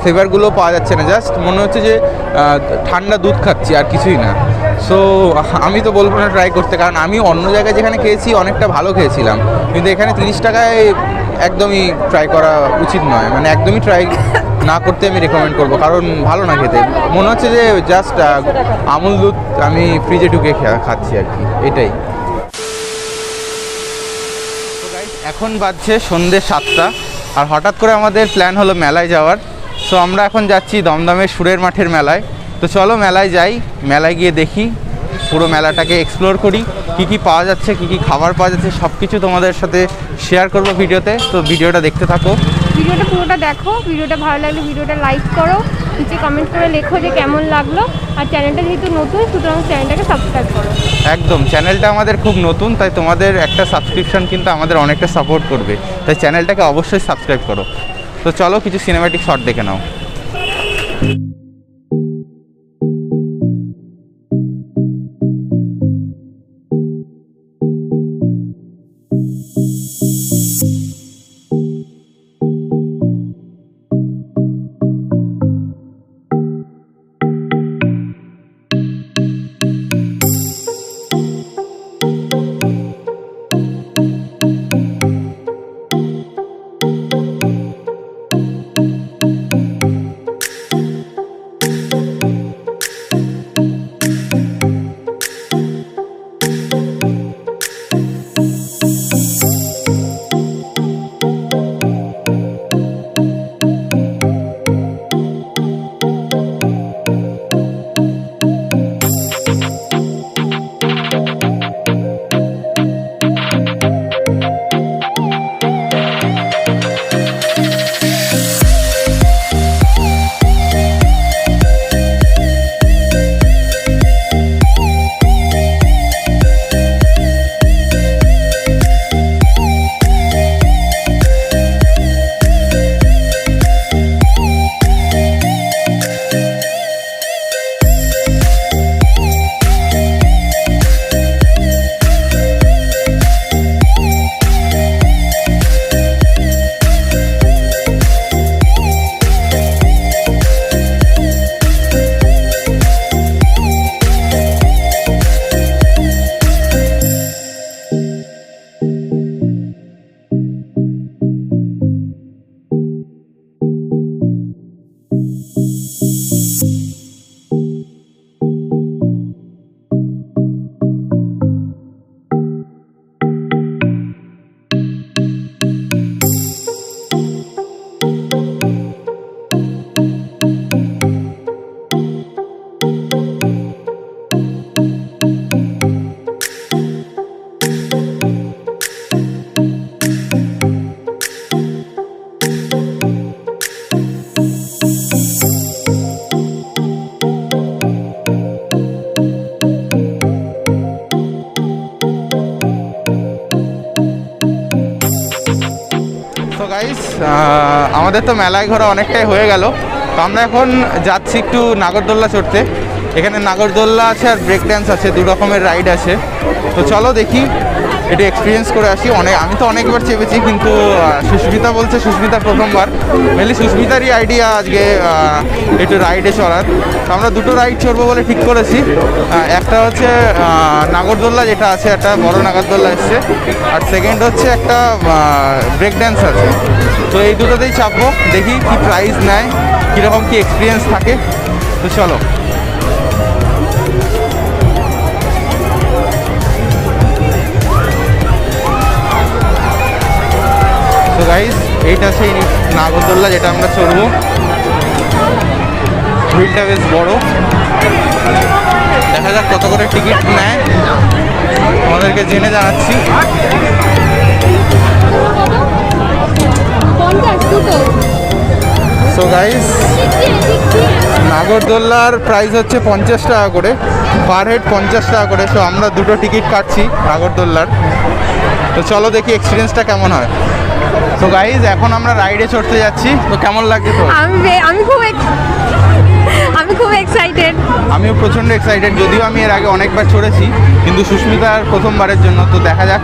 ফ্লেভারগুলো পাওয়া যাচ্ছে না। জাস্ট মনে হচ্ছে যে ঠান্ডা দুধ খাচ্ছি, আর কিছুই না। সো আমি তো বলব না ট্রাই করতে, কারণ আমি অন্য জায়গায় যেখানে খেয়েছি, অনেকটা ভালো খেয়েছিলাম। কিন্তু এখানে তিরিশ টাকায় একদমই ট্রাই করা উচিত নয়। মানে একদমই ট্রাই না করতে আমি রেকমেন্ড করব, কারণ ভালো না খেতে। মনে হচ্ছে যে জাস্ট আমুল দুধ আমি ফ্রিজে ঢুকে খাচ্ছি আর কি। এটাই। এখন বাজছে সন্ধ্যে সাতটা, আর হঠাৎ করে আমাদের প্ল্যান হলো মেলায় যাওয়ার। সো আমরা এখন যাচ্ছি দমদমের সুরের মাঠের মেলায়। তো চলো মেলায় যাই মেলায় গিয়ে দেখি পুরো মেলাটাকে এক্সপ্লোর করি কি কি পাওয়া যাচ্ছে কি কি খাবার পাওয়া যাচ্ছে সব কিছু তোমাদের সাথে শেয়ার করব ভিডিওতে। তো ভিডিওটা দেখতে থাকো। ভিডিওটা পুরোটা দেখো ভিডিওটা ভালো লাগলে ভিডিওটা লাইক করো নিচে কমেন্ট করে লেখো যে কেমন লাগল। আর চ্যানেলটা যেহেতু নতুন সুতরাং চ্যানেলটাকে সাবস্ক্রাইব করো। একদম চ্যানেলটা আমাদের খুব নতুন তাই তোমাদের একটা সাবস্ক্রিপশন কিন্তু আমাদের অনেকটা সাপোর্ট করবে। তাই চ্যানেলটাকে অবশ্যই সাবস্ক্রাইব করো। তো চলো কিছু সিনেম্যাটিক শট দেখে নাও। আমাদের তো মেলায় ঘোরা অনেকটাই হয়ে গেল। তো আমরা এখন যাচ্ছি একটু নাগরদোল্লা চড়তে। এখানে নাগরদোল্লা আছে আর ব্রেক ড্যান্স আছে, দু রকমের রাইড আছে। তো চলো দেখি, একটু এক্সপিরিয়েন্স করে আসি। অনেক আমি তো অনেকবার চেপেছি, কিন্তু সুস্মিতা বলছে সুস্মিতার প্রথমবার। মেনলি সুস্মিতারই আইডিয়া আজকে একটু রাইডে চড়ার। তো আমরা দুটো রাইড চড়বো বলে ঠিক করেছি। একটা হচ্ছে নাগরদোল্লা যেটা আছে, একটা বড় নাগরদোল্লা এসছে। আর সেকেন্ড হচ্ছে একটা ব্রেক ড্যান্স আছে। তো এই দুটোতেই চাপবো। দেখি কি প্রাইস নেয়, কীরকম কি এক্সপিরিয়েন্স থাকে। তো চলো। তো গাইস এইটা সেই নাগরদোল্লা, যেটা আমরা চড়বো। হুইলটা বেশ বড়। দেখা যাক কত করে টিকিট নেয়। আমাদেরকে জেনে জানাচ্ছি। গাইস নাগরদোল্লার প্রাইস হচ্ছে পঞ্চাশ টাকা করে। পার হেড পঞ্চাশ টাকা করে। সো আমরা দুটো টিকিট কাটছি নাগরদোল্লার। তো চলো দেখি এক্সপিরিয়েন্সটা কেমন হয়। তো গাইজ এখন আমরা রাইডে চড়তে যাচ্ছি। তো কেমন লাগছে তো? আমি আমি খুব আমি খুব এক্সাইটেড আমিও প্রচণ্ড এক্সাইটেড যদিও আমি এর আগে অনেকবার চড়েছি কিন্তু সুস্মিতার প্রথমবারের জন্য তো দেখা যাক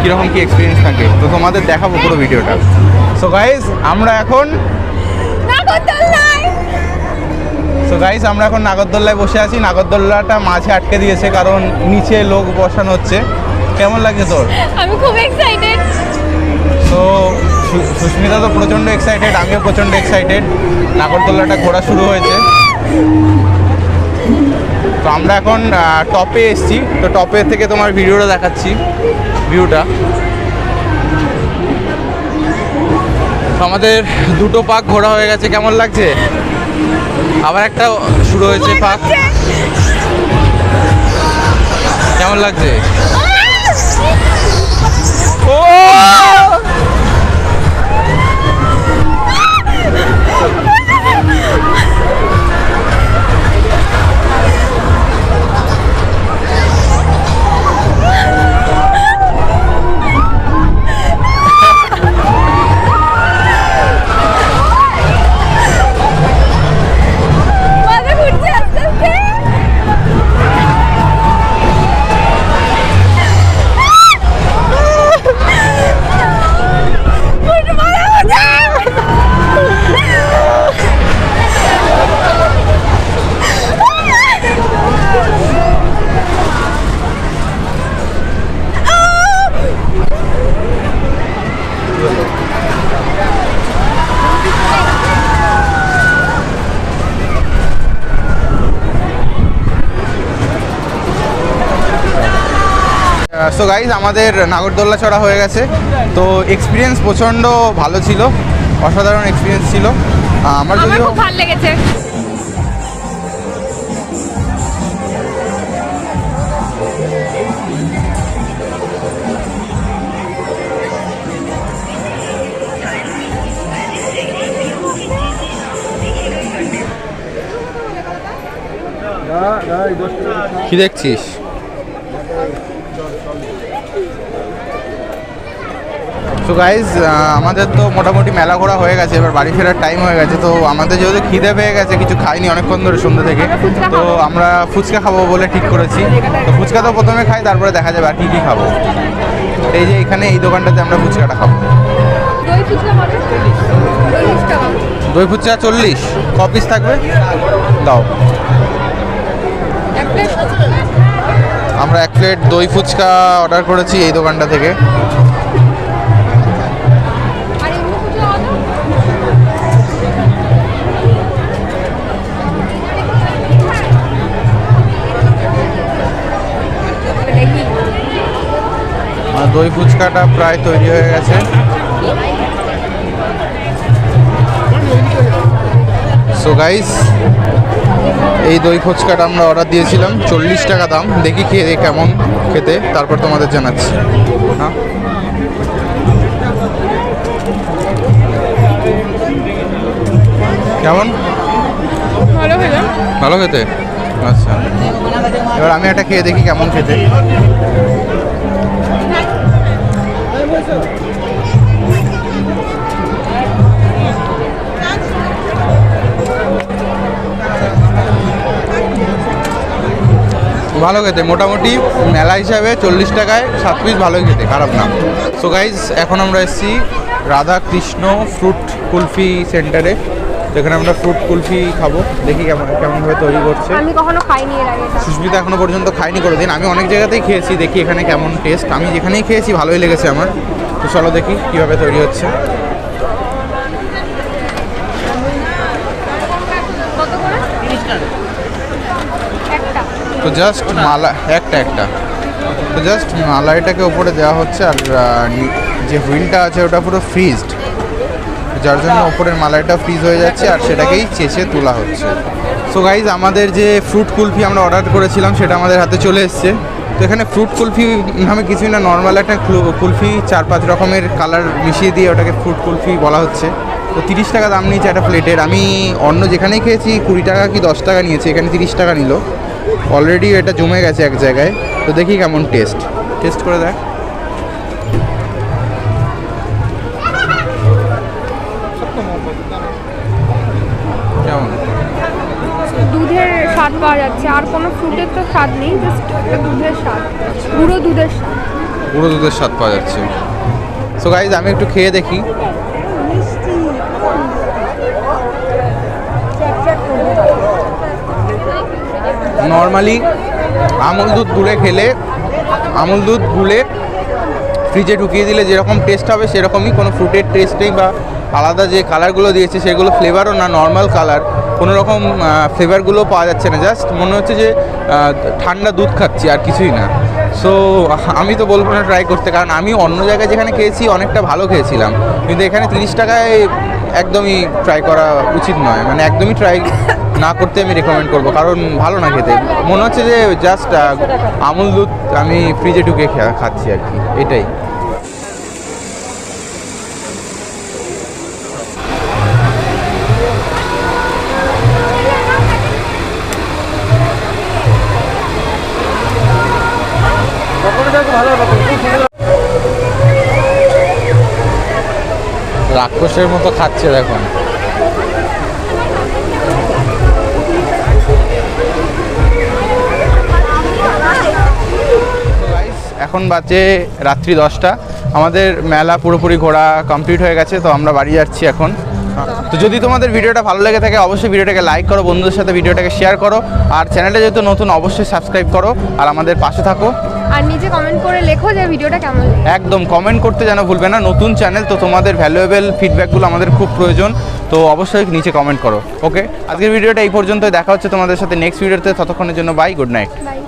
কীরকম কী এক্সপিরিয়েন্স থাকে। তো তোমাদের দেখাবো পুরো ভিডিওটা সো গাইজ আমরা এখন নাগরদোল্লায় গাইস আমরা এখন নাগরদোল্লায় বসে আছি। নাগরদোল্লাটা মাঝে আটকে দিয়েছে কারণ নিচে লোক বসানো হচ্ছে। কেমন লাগছে তোর? আমি খুব এক্সাইটেড তো সু- সুস্মিতা তো প্রচণ্ড এক্সাইটেড আমিও প্রচণ্ড এক্সাইটেড নাগরদোল্লাটা ঘোরা শুরু হয়েছে। তো আমরা এখন টপে এসেছি। তো টপে থেকে তোমার ভিডিওটা দেখাচ্ছি ভিউটা আমাদের দুটো পাক ঘোরা হয়ে গেছে কেমন লাগছে? আবার একটা শুরু হয়েছে পাক। কেমন লাগছে? ও! সো গাইজ আমাদের নাগরদোল্লা চড়া হয়ে গেছে। তো এক্সপিরিয়েন্স প্রচণ্ড ভালো ছিল অসাধারণ এক্সপিরিয়েন্স ছিল। আমার আমার যদিও ভালো লেগেছে। কি দেখছিস? তো গাইজ আমাদের তো মোটামুটি মেলা ঘোরা হয়ে গেছে এবার বাড়ি ফেরার টাইম হয়ে গেছে তো আমাদের যেহেতু খিদে পেয়ে গেছে কিছু খাইনি অনেকক্ষণ ধরে সন্ধ্যে থেকে তো আমরা ফুচকা খাব বলে ঠিক করেছি। তো ফুচকা তো প্রথমে খাই তারপরে দেখা যাবে আর কী কী খাব। এই যে এখানে এই দোকানটাতে আমরা ফুচকাটা খাব। দই ফুচকা চল্লিশ টাকা দই ফুচকা চল্লিশ। ক পিস থাকবে? দাও। আমরা এক প্লেট দই ফুচকা অর্ডার করেছি এই দোকানটা থেকে। দই ফুচকাটা প্রায় তৈরি হয়ে গেছে। সো গাইস এই দই ফুচকাটা আমরা অর্ডার দিয়েছিলাম চল্লিশ টাকা দাম। দেখি খেয়ে কেমন খেতে তারপর তোমাদের জানাচ্ছি। হ্যাঁ? কেমন? ভালো খেতে? আচ্ছা। এবার আমি একটা খেয়ে দেখি কেমন খেতে। ভালো খেতে। মোটামুটি মেলা হিসাবে চল্লিশ টাকায় সাত পিস ভালোই খেতে খারাপ না। সো গাইজ এখন আমরা এসেছি রাধা কৃষ্ণ ফ্রুট কুলফি সেন্টারে যেখানে আমরা ফ্রুট কুলফি খাব। দেখি কেমন কেমনভাবে তৈরি করছে। আমি কখনো খাইনি এর আগে। সুস্মিতা এখনও পর্যন্ত খাইনি করে দিন আমি অনেক জায়গাতেই খেয়েছি দেখি এখানে কেমন টেস্ট আমি যেখানেই খেয়েছি ভালোই লেগেছে আমার। তো চলো দেখি কীভাবে তৈরি হচ্ছে কত করে একটা তো জাস্ট মালা, একটা একটা। তো জাস্ট মালাইটাকে উপরে দেওয়া হচ্ছে আর যে হুইলটা আছে ওটা পুরো ফ্রিজড যার জন্য ওপরের মালাইটা ফ্রিজ হয়ে যাচ্ছে আর সেটাকেই চেঁচে তোলা হচ্ছে। সো গাইজ আমাদের যে ফ্রুট কুলফি আমরা অর্ডার করেছিলাম, সেটা আমাদের হাতে চলে এসছে। তো এখানে ফ্রুট কুলফি নামে কিছুই না নর্মাল একটা ক্লু- কুলফি, চার পাঁচ রকমের কালার মিশিয়ে দিয়ে ওটাকে ফ্রুট কুলফি বলা হচ্ছে। তো তিরিশ টাকা দাম নিয়েছে একটা প্লেটের আমি অন্য যেখানেই খেয়েছি, কুড়ি টাকা কি দশ টাকা নিয়েছি, এখানে তিরিশ টাকা নিল। অলরেডি এটা জমে গেছে এক জায়গায়। তো দেখি কেমন টেস্ট টেস্ট করে দেখ। দুধের স্বাদ পাওয়া যাচ্ছে। আর কোনো ফ্রুটের তো স্বাদ নেই জাস্ট দুধের স্বাদ। পুরো দুধের স্বাদ। পুরো দুধের স্বাদ পাওয়া যাচ্ছে। সো গাইজ আমি একটু খেয়ে দেখি। নর্মালি আমুল দুধ গুলে খেলে, আমুল দুধ গুলে ফ্রিজে ঢুকিয়ে দিলে যেরকম টেস্ট হবে সেরকমই কোনো ফ্রুটের টেস্ট নেই বা আলাদা যে কালারগুলো দিয়েছে সেগুলো ফ্লেভারও না নর্মাল কালার কোনো রকম ফ্লেভারগুলো পাওয়া যাচ্ছে না। জাস্ট মনে হচ্ছে যে ঠান্ডা দুধ খাচ্ছি আর কিছুই না। সো আমি তো বলব না ট্রাই করতে, কারণ আমি অন্য জায়গায় যেখানে খেয়েছি অনেকটা ভালো খেয়েছিলাম। কিন্তু এখানে তিরিশ টাকায় একদমই ট্রাই করা উচিত নয়। মানে একদমই ট্রাই না করতে আমি রেকমেন্ড করব, কারণ ভালো না খেতে। মনে হচ্ছে যে জাস্ট আমুল দুধ আমি ফ্রিজে ঢুকে খাচ্ছি আর কি, এটাই। রাক্ষসের মতো খাচ্ছে দেখুন এখন বাজে রাত্রি দশটা। আমাদের মেলা পুরোপুরি ঘোরা কমপ্লিট হয়ে গেছে তো আমরা বাড়ি যাচ্ছি এখন। তো যদি তোমাদের ভিডিওটা ভালো লেগে থাকে অবশ্যই ভিডিওটাকে লাইক করো বন্ধুদের সাথে ভিডিওটাকে শেয়ার করো। আর চ্যানেলটা যেহেতু নতুন অবশ্যই সাবস্ক্রাইব করো আর আমাদের পাশে থাকো। আর নিজে কমেন্ট করে লেখো যে ভিডিওটা কেমন একদম কমেন্ট করতে যেন ভুলবে না নতুন চ্যানেল তো তোমাদের ভ্যালুয়েবল ফিডব্যাকগুলো আমাদের খুব প্রয়োজন। তো অবশ্যই নিচে কমেন্ট করো ওকে আজকের ভিডিওটা এই পর্যন্ত দেখা হচ্ছে তোমাদের সাথে নেক্সট ভিডিওতে ততক্ষণের জন্য বাই গুড নাইট বাই